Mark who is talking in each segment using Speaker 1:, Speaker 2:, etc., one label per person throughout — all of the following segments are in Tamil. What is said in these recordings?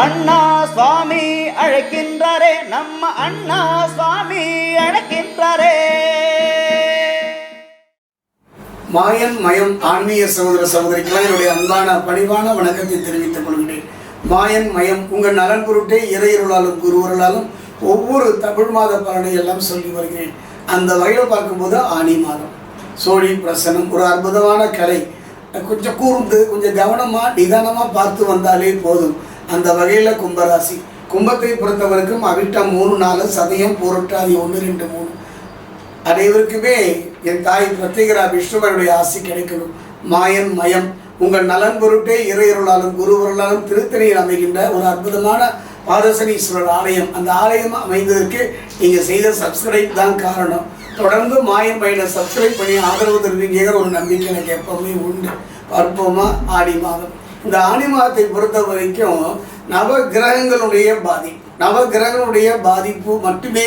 Speaker 1: அண்ணா சுவாமி அழைக்கின்றாரே நம்ம அண்ணா சுவாமி அழைக்கின்றாரே.
Speaker 2: மாயன் மயம் ஆன்மீக சகோதர சகோதரிக்கெல்லாம் என்னுடைய அன்பான பணிவான வணக்கத்தை தெரிவித்துக் கொள்கிறேன் மாயன் மயம் உங்கள் நலன் பொருட்டே இறையருளாலும் குருவருளாலும் ஒவ்வொரு தமிழ் மாத பலனை எல்லாம் சொல்லி வருகிறேன். அந்த வகையில் பார்க்கும்போது ஆனி மாதம். சோழி பிரசனம் ஒரு அற்புதமான கலை. கொஞ்சம் கூர்ந்து கொஞ்சம் கவனமாக நிதானமாக பார்த்து வந்தாலே போதும். அந்த வகையில் கும்பராசி. கும்பத்தை பொறுத்தவரைக்கும் அவிட்டம் மூணு நாலு சதயம் பூரட்டாதி ஒன்று ரெண்டு மூணு. அனைவருக்குமே என் தாய் பிரத்யேகரா விஷ்ணுவருடைய ஆசி கிடைக்கணும். மாயன் மயம். உங்கள் நலன் பொருட்டே இறையருளாலும் குருவருளாலும் திருத்தணியில் அமைகின்ற ஒரு அற்புதமான பாதசனீஸ்வரர் ஆலயம். அந்த ஆலயம் அமைந்ததற்கு நீங்கள் செய்த சப்ஸ்கிரைப் தான் காரணம். தொடர்ந்து மாயன் மயனை சப்ஸ்கிரைப் பண்ணி ஆதரவு தருவீங்கிற ஒரு நம்பிக்கை எனக்கு எப்பவுமே உண்டு. பார்ப்போமா? ஆடி மாதம். இந்த ஆணி மாதத்தை பொறுத்த வரைக்கும் நவ கிரகங்களுடைய பாதிப்பு நவ கிரகங்களுடைய பாதிப்பு மட்டுமே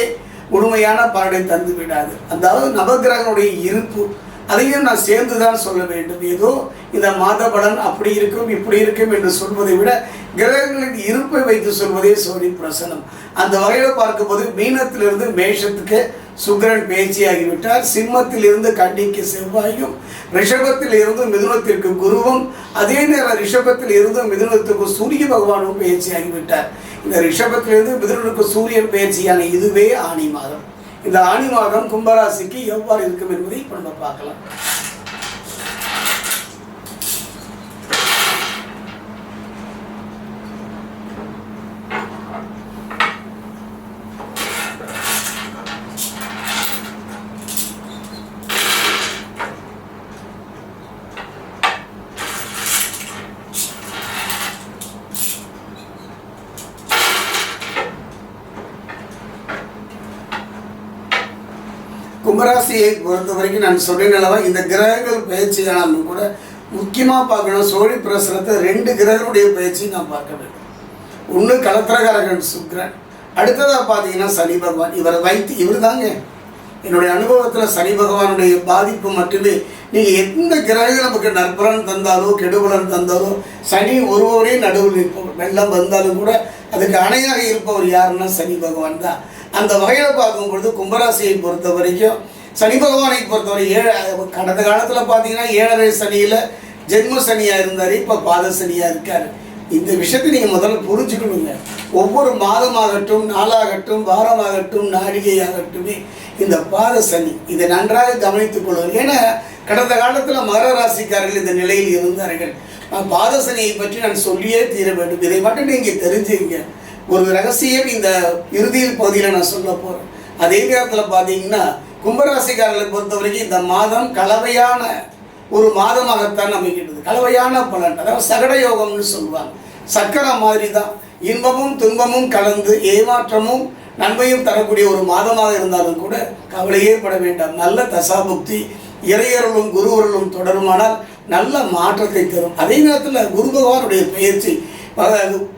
Speaker 2: முழுமையான பலனை தந்து விடாது அதாவது நவகிரகங்களுடைய இருப்பு அதையும் நான் சேர்ந்து தான் சொல்ல வேண்டும். ஏதோ இந்த மாத பலன் அப்படி இருக்கும் இப்படி இருக்கும் என்று சொல்வதை விட கிரகங்களின் இருப்பை வைத்து சொல்வதே சோழி பிரசனம். அந்த வகையில் பார்க்கும்போது மீனத்திலிருந்து மேஷத்துக்கு சுக்கரன் பேச்சியாகிவிட்டார். சிம்மத்திலிருந்து கண்டிக்கு செவ்வாயும் ரிஷபத்தில் இருந்து மிதுனத்திற்கு குருவும் அதே நேரம் ரிஷபத்தில் இருந்து மிதுனத்துக்கு சூரிய பகவானும் பேச்சியாகிவிட்டார். இந்த ரிஷபத்திலிருந்து மிதுனனுக்கு சூரியன் பயிற்சியான இதுவே ஆணி மாதம். இந்த ஆணி மாதம் கும்பராசிக்கு எவ்வாறு இருக்கும் என்பதை இப்போ நம்ம பார்க்கலாம். கும்பராசியை பொறுத்த வரைக்கும் நான் சொன்னேனல்லவா இந்த கிரகங்கள் பயிற்சியானாலும் கூட முக்கியமாக பார்க்கணும் சோழி பிரசனத்தை ரெண்டு கிரகங்களுடைய பயிற்சி நான் பார்க்க வேண்டும். ஒன்று கலத்திரகாரகன் சுக்கிரன் அடுத்ததாக பார்த்தீங்கன்னா சனி பகவான். இவரை வைத்து இவர் தாங்க என்னுடைய அனுபவத்தில் சனி பகவானுடைய பாதிப்பு மட்டுமே. நீங்கள் எந்த கிரகங்கள் நமக்கு நற்பலன் தந்தாலோ கெடுபலன் தந்தாலோ சனி ஒருவரே நடுவில் இருப்பவர். வெள்ளம் வந்தாலும் கூட அதுக்கு அணையாக இருப்பவர் யாருன்னா சனி பகவான் தான். அந்த வகையில் பார்க்கும் பொழுது கும்பராசியை பொறுத்த வரைக்கும் சனி பகவானை பொறுத்தவரை ஏழு கடந்த காலத்தில் பார்த்தீங்கன்னா ஏழரை சனியில் ஜென்ம சனியாக இருந்தார் இப்போ பாத சனியாக இருக்கார். இந்த விஷயத்தை நீங்கள் முதல்ல புரிஞ்சுக்கணுங்க. ஒவ்வொரு மாதமாகட்டும் நாளாகட்டும் வாரமாகட்டும் நாடிகையாகட்டுமே இந்த பாத சனி இதை நன்றாக கவனித்துக் கொள்வார் ஏன்னா கடந்த காலத்தில் மகர ராசிக்காரர்கள் இந்த நிலையில் இருந்தார்கள். பாத சனியை பற்றி நான் சொல்லியே தீர வேண்டும். இதை மட்டும் நீங்கள் தெரிஞ்சுங்க ஒரு ரகசியம் இந்த இறுதியில் பகுதியில் நான் சொல்ல போகிறேன் அதே நேரத்தில் பார்த்தீங்கன்னா கும்பராசிக்காரர்களை பொறுத்த வரைக்கும் இந்த மாதம் கலவையான ஒரு மாதமாகத்தான் அமைக்கின்றது கலவையான பலன் அதாவது சகட யோகம்னு சொல்லுவாங்க. சக்கரை மாதிரி தான் இன்பமும் துன்பமும் கலந்து ஏமாற்றமும் நன்மையும் தரக்கூடிய ஒரு மாதமாக இருந்தாலும் கூட கவலையே பட வேண்டாம். நல்ல தசாபுக்தி இறையர்களும் குருவர்களும் தொடருமானால் நல்ல மாற்றத்தை தரும். அதே நேரத்தில் குரு பகவானுடைய பயிற்சி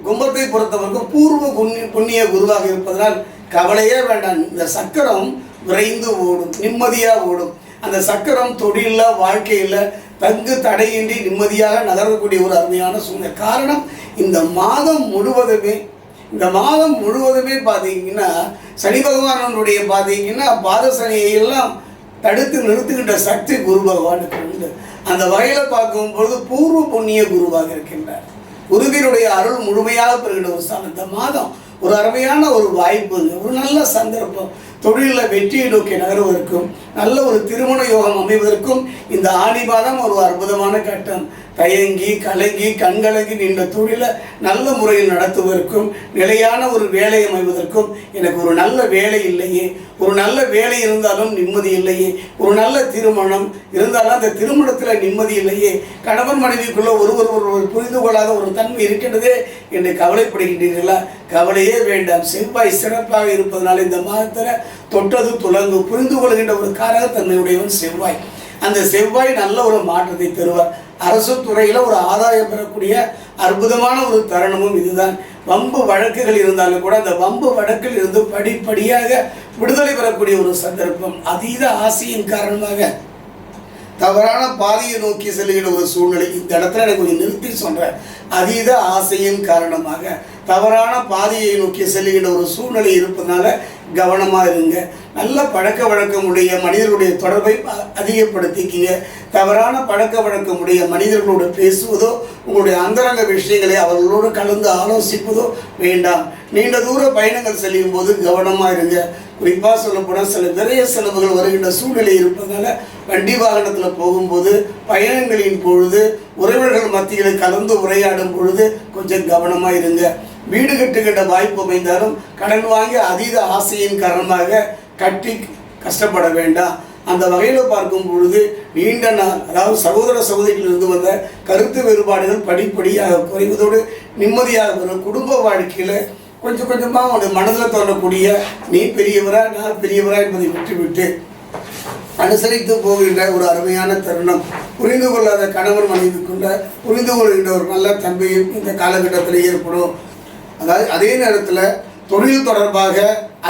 Speaker 2: கும்பத்தை பொறுத்தவரைக்கும் பூர்வ புண்ணிய புண்ணிய குருவாக இருப்பதனால் கவலையே வேண்டாம். இந்த சக்கரம் விரைந்து ஓடும் நிம்மதியாக ஓடும். அந்த சக்கரம் தொழிலில் வாழ்க்கையில் தங்கு தடையின்றி நிம்மதியாக நகரக்கூடிய ஒரு அருமையான சூழ்நிலை. காரணம் இந்த மாதம் முழுவதுமே இந்த மாதம் முழுவதுமே பார்த்தீங்கன்னா சனி பகவானனுடைய பார்த்தீங்கன்னா பாத எல்லாம் தடுத்து நிறுத்துகின்ற சக்தி குரு பகவானுக்கு உண்டு. அந்த வகையில் பார்க்கும்பொழுது பூர்வ புண்ணிய குருவாக இருக்கின்றார். குருவினுடைய அருள் முழுமையாக பெறுகிற ஒரு ஸ்தானம் இந்த மாதம் ஒரு அருமையான ஒரு வாய்ப்பு ஒரு நல்ல சந்தர்ப்பம். தொழிலில் வெற்றியை நோக்கி நகர்வதற்கும் நல்ல ஒரு திருமண யோகம் அமைவதற்கும் இந்த ஆணி மாதம் ஒரு அற்புதமான கட்டம். தயங்கி கலங்கி கண்கலங்கி நின்ற தொழிலை நல்ல முறையில் நடத்துவதற்கும் நிலையான ஒரு வேலை அமைவதற்கும் எனக்கு ஒரு நல்ல வேலை இல்லையே. ஒரு நல்ல வேலை இருந்தாலும் நிம்மதி இல்லையே. ஒரு நல்ல திருமணம் இருந்தாலும் அந்த திருமணத்தில் நிம்மதி இல்லையே. கணவன் மனைவிக்குள்ளே ஒருவர் ஒருவர் புரிந்து கொள்ளாத ஒரு தன்மை இருக்கின்றதே என்று கவலைப்படுகின்றீர்களா? கவலையே வேண்டாம். செவ்வாய் சிறப்பாக இருப்பதனால் இந்த மாதத்தில் தொட்டது துலங்கு புரிந்து கொள்கின்ற ஒரு காரகத்தன்மையுடையவன் செவ்வாய். அந்த செவ்வாய் நல்ல ஒரு மாற்றத்தை தருவார். அரசு துறையில் ஒரு ஆதாயம் பெறக்கூடிய அற்புதமான ஒரு தருணமும் இதுதான். வம்பு வழக்குகள் இருந்தாலும் கூட அந்த வம்பு வழக்கில் இருந்து படிப்படியாக விடுதலை பெறக்கூடிய ஒரு சந்தர்ப்பம். அதீத ஆசையின் காரணமாக தவறான பாதையை நோக்கி செல்கிற ஒரு சூழ்நிலை இந்த இடத்துல எனக்கு கொஞ்சம் நிறுத்தி சொல்கிறேன் அதீத ஆசையின் காரணமாக தவறான பாதையை நோக்கி செல்லுகின்ற ஒரு சூழ்நிலை இருப்பதனால கவனமாக இருங்க. நல்ல பழக்க வழக்கமுடைய மனிதர்களுடைய தொடர்பை அதிகப்படுத்திக்கிங்க. தவறான பழக்க வழக்கமுடைய மனிதர்களோடு பேசுவதோ உங்களுடைய அந்தரங்க விஷயங்களை அவர்களோடு கலந்து ஆலோசிப்பதோ வேண்டாம். நீண்ட தூர பயணங்கள் செல்லும் போது கவனமாக இருங்க. குறிப்பாக சொல்லப்போனால் சில விரைய செலவுகள் வருகின்ற சூழ்நிலை இருப்பதால வண்டி வாகனத்தில் போகும்போது பயணங்களின் பொழுது உறவினர்கள் மத்தியில் கலந்து உரையாடும் பொழுது கொஞ்சம் கவனமாக இருங்க. வீடு கட்டுகின்ற வாய்ப்பு அமைந்தாலும் கடன் வாங்கி அதீத ஆசையின் காரணமாக கட்டி கஷ்டப்பட வேண்டாம். அந்த வகையில் பார்க்கும் பொழுது நீண்ட நாள் அதாவது சகோதர சகோதரிகளிலிருந்து வந்த கருத்து வேறுபாடுகள் படிப்படியாக குறைவதோடு நிம்மதியாக வரும். குடும்ப வாழ்க்கையில் கொஞ்சம் கொஞ்சமாக உங்களுடைய மனதில் தோன்றக்கூடிய நீ பெரியவரா நான் பெரியவரா என்பதை விட்டுவிட்டு அனுசரித்து போகின்ற ஒரு அருமையான தருணம். புரிந்து கொள்ளாத கணவன் மனைவிக்குள்ள புரிந்து கொள்கின்ற ஒரு நல்ல தன்மையும் இந்த காலகட்டத்தில் ஏற்படும். அதாவது அதே நேரத்தில் தொழில் தொடர்பாக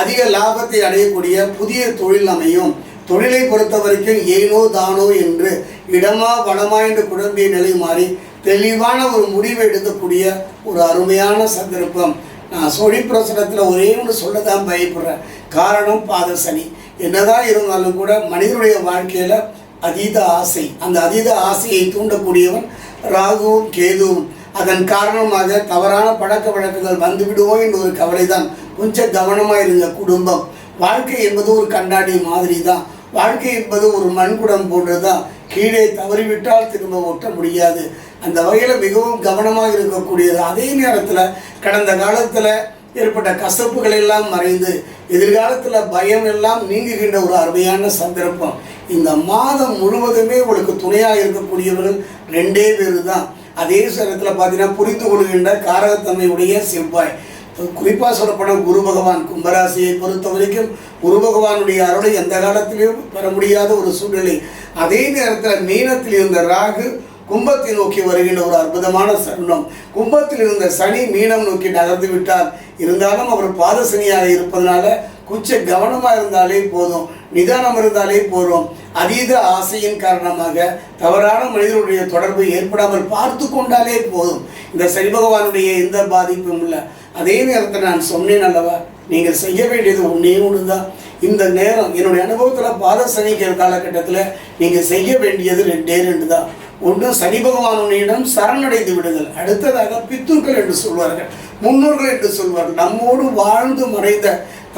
Speaker 2: அதிக லாபத்தை அடையக்கூடிய புதிய தொழில் அமையும். தொழிலை பொறுத்த வரைக்கும் ஏனோ தானோ என்று இடமா வளமா என்று குழம்பிய நிலை மாறி தெளிவான ஒரு முடிவை எடுக்கக்கூடிய ஒரு அருமையான சந்தர்ப்பம். நான் சொழி பிரசனத்தில் ஒரே ஒன்று சொல்ல தான் பயப்படுறேன். காரணம் பாத சனி. என்னதான் இருந்தாலும் கூட மனிதனுடைய வாழ்க்கையில் அதீத ஆசை. அந்த அதீத ஆசையை தூண்டக்கூடியவன் ராகுவும் கேதுவும். அதன் காரணமாக தவறான பழக்க வழக்கங்கள் வந்துவிடுவோம் என்ற ஒரு கவலை தான் கொஞ்சம் கவனமாக இருங்க குடும்பம். வாழ்க்கை என்பது ஒரு கண்ணாடி மாதிரி தான் வாழ்க்கை என்பது ஒரு மண்குடம் போன்றது? தான் கீழே தவறிவிட்டால் திரும்ப ஒட்ட முடியாது. அந்த வகையில் மிகவும் கவனமாக இருக்கக்கூடியது. அதே நேரத்தில் கடந்த காலத்தில் ஏற்பட்ட கசப்புகள் எல்லாம் மறைந்து எதிர்காலத்தில் பயம் எல்லாம் நீங்குகின்ற ஒரு அருமையான சந்தர்ப்பம். இந்த மாதம் முழுவதுமே உங்களுக்கு துணையாக இருக்கக்கூடியவர்கள் ரெண்டே பேர் தான் அதே சமயத்தில் பார்த்தீங்கன்னா புரிந்து கொள்கின்ற காரகத்தன்மையுடைய செவ்வாய். குறிப்பாக சொல்லப்படும் குரு பகவான் கும்பராசியை பொறுத்த வரைக்கும் குரு பகவானுடைய அருளை எந்த காலத்திலையும் பெற முடியாத ஒரு சூழ்நிலை. அதே நேரத்தில் மீனத்தில் இருந்த ராகு கும்பத்தை நோக்கி வருகின்ற ஒரு அற்புதமான சருணம். கும்பத்தில் இருந்த சனி மீனம் நோக்கி நகர்ந்து விட்டார். இருந்தாலும் அவர் பாதசனியாக இருப்பதனால கொஞ்சம் கவனமாக இருந்தாலே போதும். நிதானம் இருந்தாலே போதும். அதீத ஆசையின் காரணமாக தவறான மனிதனுடைய தொடர்பு ஏற்படாமல் பார்த்து கொண்டாலே போதும். இந்த சனி பகவானுடைய எந்த பாதிப்பும் இல்லை. அதே நேரத்தில் நான் சொன்னேன் அல்லவா நீங்கள் செய்ய வேண்டியது ஒன்றே ஒன்று தான் இந்த நேரம் என்னுடைய அனுபவத்தில் பாத சனிக்கிற காலகட்டத்தில் நீங்கள் செய்ய வேண்டியது ரெண்டே ரெண்டு தான் ஒன்று சனி பகவானுடையிடம் சரணடைந்து விடுதல். அடுத்ததாக பித்துக்கள் என்று சொல்வார்கள் முன்னோர்கள் என்று சொல்வார்கள். நம்மோடு வாழ்ந்து மறைந்த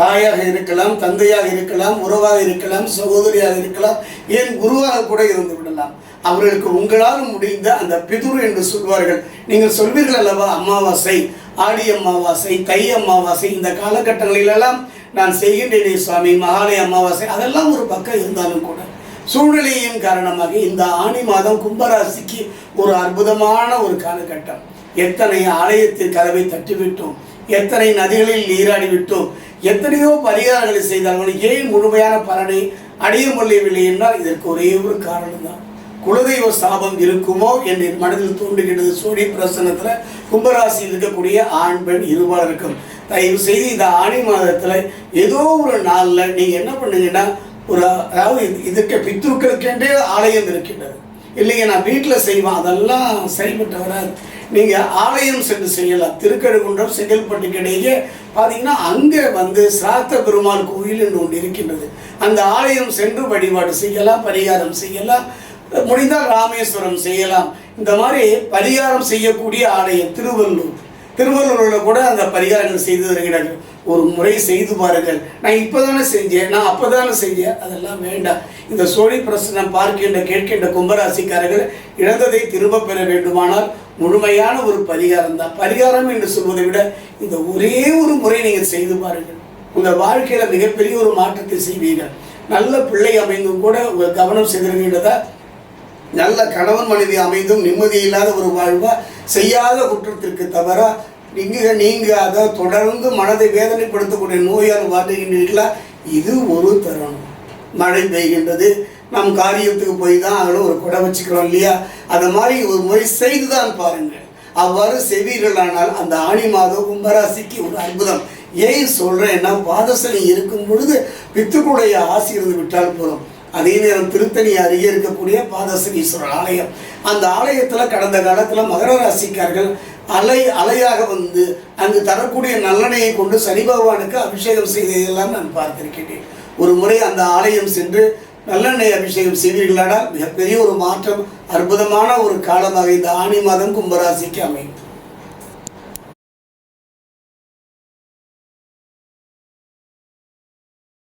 Speaker 2: தாயாக இருக்கலாம் தந்தையாக இருக்கலாம் உறவாக இருக்கலாம் சகோதரியாக இருக்கலாம் ஏன் குருவாக கூட இருந்து விடலாம். அவர்களுக்கு உங்களால் முடிந்த அந்த பிதுர் என்று சொல்வார்கள். நீங்கள் சொல்வீர்கள் அல்லவா அமாவாசை ஆடி அமாவாசை தை அமாவாசை இந்த காலகட்டங்களிலெல்லாம் நான் செய்கின்றேனே சுவாமி மகாலய அமாவாசை அதெல்லாம் ஒரு பக்கம் இருந்தாலும் கூட. சூழ்நிலையின் காரணமாக இந்த ஆணி மாதம் கும்பராசிக்கு ஒரு அற்புதமான ஒரு காலகட்டம். எத்தனை ஆலயத்தில் கதவை தட்டிவிட்டோம் எத்தனை நதிகளில் நீராடி விட்டோம் எத்தனையோ பரிகாரங்களை செய்தார்கள். ஏன் முழுமையான பலனை அடைய முடியவில்லை என்றால் இதற்கு ஒரே ஒரு காரணம் தான் குலதெய்வ சாபம் இருக்குமோ என்று என் மனதில் தோன்றுகின்றது. சூரிய பிரசனத்தில் கும்பராசியில் இருக்கக்கூடிய ஆண் பெண் இருபாலருக்கும் தயவு செய்து இந்த ஆணி மாதத்தில் ஏதோ ஒரு நாளில் நீங்கள் என்ன பண்ணுங்கன்னா ஒரு அதாவது இது- இதுக்கு பித்ருக்களுக்கென்றே ஆலயம் இருக்கின்றது. இல்லைங்க நான் வீட்டில் செய்வேன். அதெல்லாம் செயல்பட்டு வராது. நீங்கள் ஆலயம் சென்று செய்யலாம். திருக்கழுகுன்றம் செங்கல்பட்டுக்கு இடையே பார்த்தீங்கன்னா அங்கே வந்து சிராத்த பெருமாள் கோயில் என்று ஒன்று இருக்கின்றது. அந்த ஆலயம் சென்று வழிபாடு செய்யலாம் பரிகாரம் செய்யலாம். முடிந்தால் ராமேஸ்வரம் செய்யலாம். இந்த மாதிரி பரிகாரம் செய்யக்கூடிய ஆலயம் திருவள்ளூர். திருவள்ளூரில் கூட அந்த பரிகாரங்கள் செய்து வருகிறார்கள் ஒரு முறை செய்து பாருங்கள். நான் இப்போதானே செஞ்சேன் நான் அப்போ தானே செஞ்சேன். அதெல்லாம் வேண்டாம். இந்த சோழி பிரசனம் பார்க்கின்ற கேட்கின்ற கும்பராசிக்காரர்கள் இழந்ததை திரும்ப பெற வேண்டுமானால் முழுமையான ஒரு பரிகாரம் தான். பரிகாரம் என்று சொல்வதை விட இந்த ஒரே ஒரு முறை நீங்கள் செய்து பாருங்கள். உங்கள் வாழ்க்கையில் மிகப்பெரிய ஒரு மாற்றத்தை செய்வீர்கள். நல்ல பிள்ளை அமைந்தும் கூட உங்கள் கவனம் செலுத்துகின்றதா நல்ல கணவன் மனைவி அமைந்தும் நிம்மதி இல்லாத ஒரு வாழ்வா செய்யாத குற்றத்திற்கு தவிர நீங்க நீங்க அதை தொடர்ந்து மனதை வேதனைப்படுத்தக்கூடிய நோயால் வாழ்கின்றீர்களா இது ஒரு தருணம். மழை பெய்கின்றது. நம் காரியத்துக்கு போய் தான் அதில் ஒரு குடை வச்சுக்கிறோம் இல்லையா? அந்த மாதிரி ஒரு முறை செய்து தான் பாருங்கள். அவ்வாறு செவீர்களானால் அந்த ஆணி மாதம் கும்பராசிக்கு ஒரு அற்புதம். ஏன் சொல்கிறேன்னா பாதசனி இருக்கும் பொழுது பித்துக்குடைய ஆசி இருந்து விட்டால் போதும். அதே நேரம் திருத்தணி அருகே இருக்கக்கூடிய பாதசனீஸ்வரர் ஆலயம். அந்த ஆலயத்தில் கடந்த காலத்தில் மகர ராசிக்கார்கள் அலை அலையாக வந்து அங்கு தரக்கூடிய நல்லெண்ணையை கொண்டு சனி பகவானுக்கு அபிஷேகம் செய்ததெல்லாம் நான் பார்த்திருக்கிறேன் ஒரு முறை அந்த ஆலயம் சென்று நல்லெண்ணெய் அபிஷேகம் செய்வீர்களானால் மிகப்பெரிய ஒரு மாற்றம் அற்புதமான ஒரு காலமாக இந்த ஆணி மாதம் கும்பராசிக்கு அமையும்.